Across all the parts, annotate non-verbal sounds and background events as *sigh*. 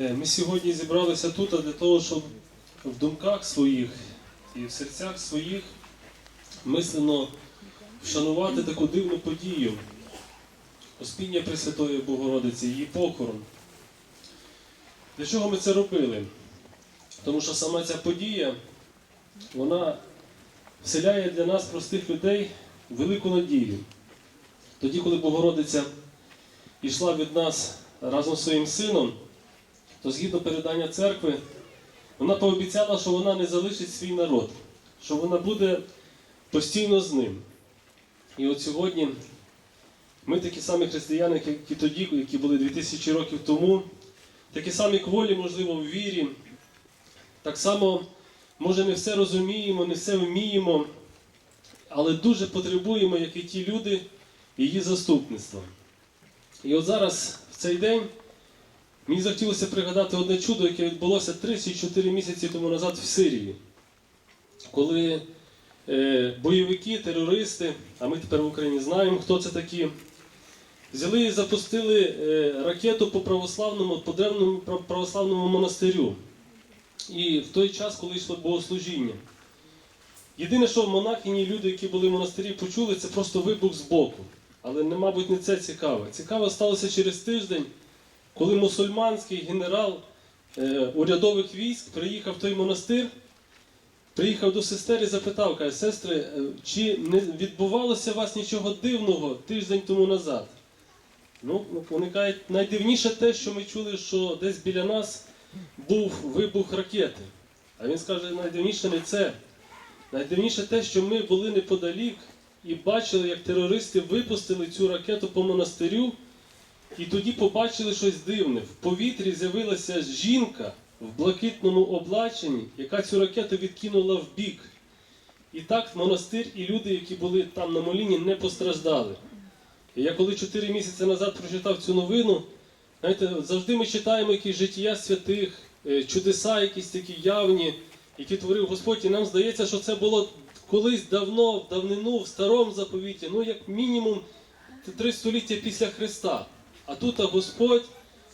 Е, Ми сьогодні зібралися тут для того, щоб в думках своїх і в серцях своїх мислено вшанувати таку дивну подію Успіння Пресвятої Богородиці, її похорон. Для чого ми це робили? Тому що сама ця подія, вона вселяє для нас, простих людей, велику надію. Тоді, коли Богородиця йшла від нас разом з своїм сином, то згідно передання церкви, вона пообіцяла, що вона не залишить свій народ, що вона буде постійно з ним. І от сьогодні ми такі самі християни, як і тоді, які були 2000 років тому, такі самі кволі, можливо, в вірі. Так само, може, не все розуміємо, не все вміємо, але дуже потребуємо, як і ті люди, її заступництва. І от зараз, в цей день, мені захотілося пригадати одне чудо, яке відбулося 34 місяці тому назад в Сирії, коли е, бойовики, терористи, а ми тепер в Україні знаємо, хто це такі, взяли і запустили е, ракету по православному, по древньому прав- православному монастирю. І в той час, коли йшло богослужіння. Єдине, що монахині люди, які були в монастирі, почули, це просто вибух з боку. Але, мабуть, не це цікаве. Цікаве сталося через тиждень, коли мусульманський генерал е, урядових військ приїхав в той монастир, приїхав до сестер і запитав, каже, сестри, е, чи не відбувалося у вас нічого дивного тиждень тому назад? Ну, вони кажуть, найдивніше те, що ми чули, що десь біля нас був вибух ракети. А він скаже, найдивніше не це. Найдивніше те, що ми були неподалік і бачили, як терористи випустили цю ракету по монастирю, і тоді побачили щось дивне. В повітрі з'явилася жінка в блакитному облаченні, яка цю ракету відкинула в бік. І так монастир і люди, які були там на моліні, не постраждали. І я коли 4 місяці назад прочитав цю новину, знаєте, завжди ми читаємо якісь життя святих, е, чудеса, якісь такі явні, які творив Господь, і нам здається, що це було колись давно, в давнину, в старому заповіті, ну як мінімум три століття після Христа. А тут Господь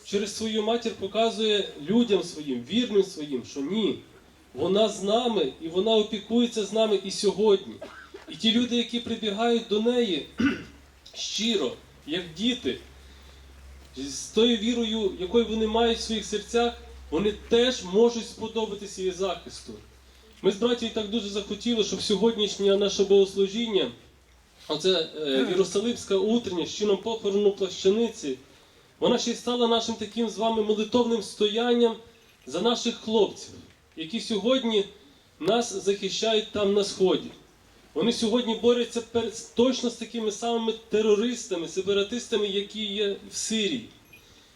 через свою матір показує людям своїм, вірним своїм, що ні, вона з нами і вона опікується з нами і сьогодні. І ті люди, які прибігають до неї *clears throat* щиро, як діти, з тою вірою, якою вони мають в своїх серцях, вони теж можуть сподобатися її захисту. Ми з братів так дуже захотіли, щоб сьогоднішнє наше богослужіння, оце е, Єрусалимська утрення з чином похорону плащаниці, вона ще й стала нашим таким з вами молитовним стоянням за наших хлопців, які сьогодні нас захищають там на сході. Вони сьогодні борються точно з такими самими терористами, сепаратистами, які є в Сирії.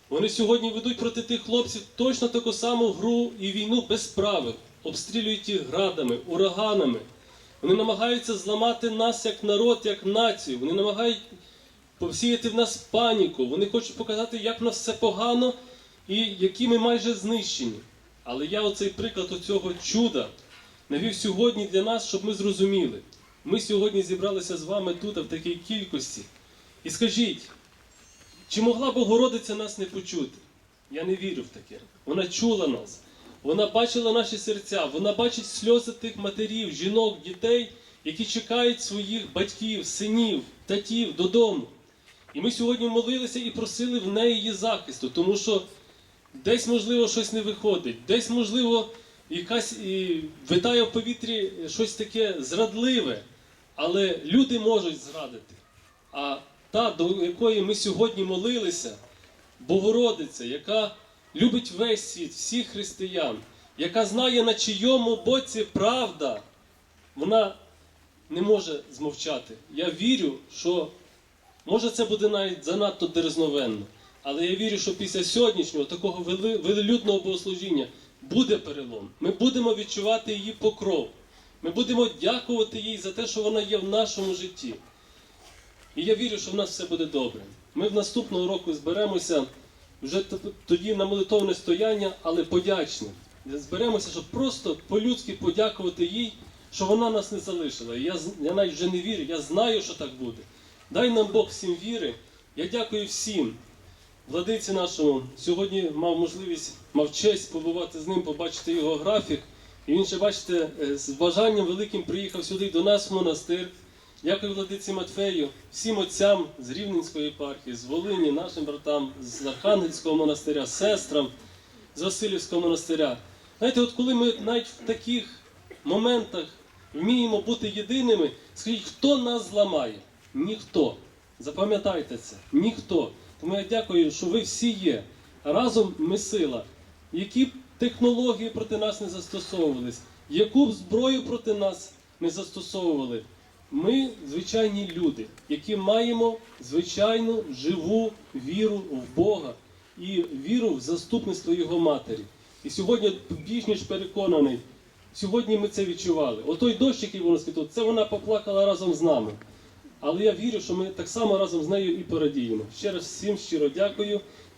Вони сьогодні ведуть проти тих хлопців точно таку саму гру і війну без правил, обстрілюють їх градами, ураганами. Вони намагаються зламати нас як народ, як націю. Вони намагають посіяти в нас паніку. Вони хочуть показати, як в нас все погано і які ми майже знищені. Але я оцей приклад оцього чуда навів сьогодні для нас, щоб ми зрозуміли. Ми сьогодні зібралися з вами тут в такій кількості. І скажіть, чи могла Богородиця нас не почути? Я не вірю в таке. Вона чула нас, вона бачила наші серця, вона бачить сльози тих матерів, жінок, дітей, які чекають своїх батьків, синів, татів додому. І ми сьогодні молилися і просили в неї її захисту, тому що десь, можливо, щось не виходить, десь, можливо, якась і витає в повітрі щось таке зрадливе, але люди можуть зрадити. А та, до якої ми сьогодні молилися, Богородиця, яка любить весь світ, всіх християн, яка знає, на чийому боці правда, вона не може змовчати. Я вірю, що може це буде навіть занадто дерзновенно, але я вірю, що після сьогоднішнього такого велелюдного богослужіння буде перелом. Ми будемо відчувати її покров. Ми будемо дякувати їй за те, що вона є в нашому житті. І я вірю, що в нас все буде добре. Ми в наступного року зберемося вже тоді на молитовне стояння, але подячне. Зберемося, щоб просто по-людськи подякувати їй, що вона нас не залишила. Я, я навіть вже не вірю, я знаю, що так буде. Дай нам Бог всім віри. Я дякую всім владиці нашому. Сьогодні мав можливість, мав честь побувати з ним, побачити його графік. І він ще, бачите, е, з бажанням великим приїхав сюди до нас в монастир. Дякую владиці Матфею, всім отцям з Рівненської єпархії, з Волині, нашим братам, з Архангельського монастиря, сестрам з Васильівського монастиря. Знаєте, от коли ми навіть в таких моментах вміємо бути єдиними, скажіть, хто нас зламає? Ніхто. Запам'ятайте це, ніхто. Тому я дякую, що ви всі є. Разом ми сила. Які б технології проти нас не застосовувались, яку б зброю проти нас не застосовували. Ми звичайні люди, які маємо звичайну живу віру в Бога і віру в заступництво Його матері. І сьогодні більш ніж переконаний, сьогодні ми це відчували. Отой дощ, який вона скитав, це вона поплакала разом з нами. Але я вірю, що ми так само разом з нею і порадіємо. Ще раз всім щиро дякую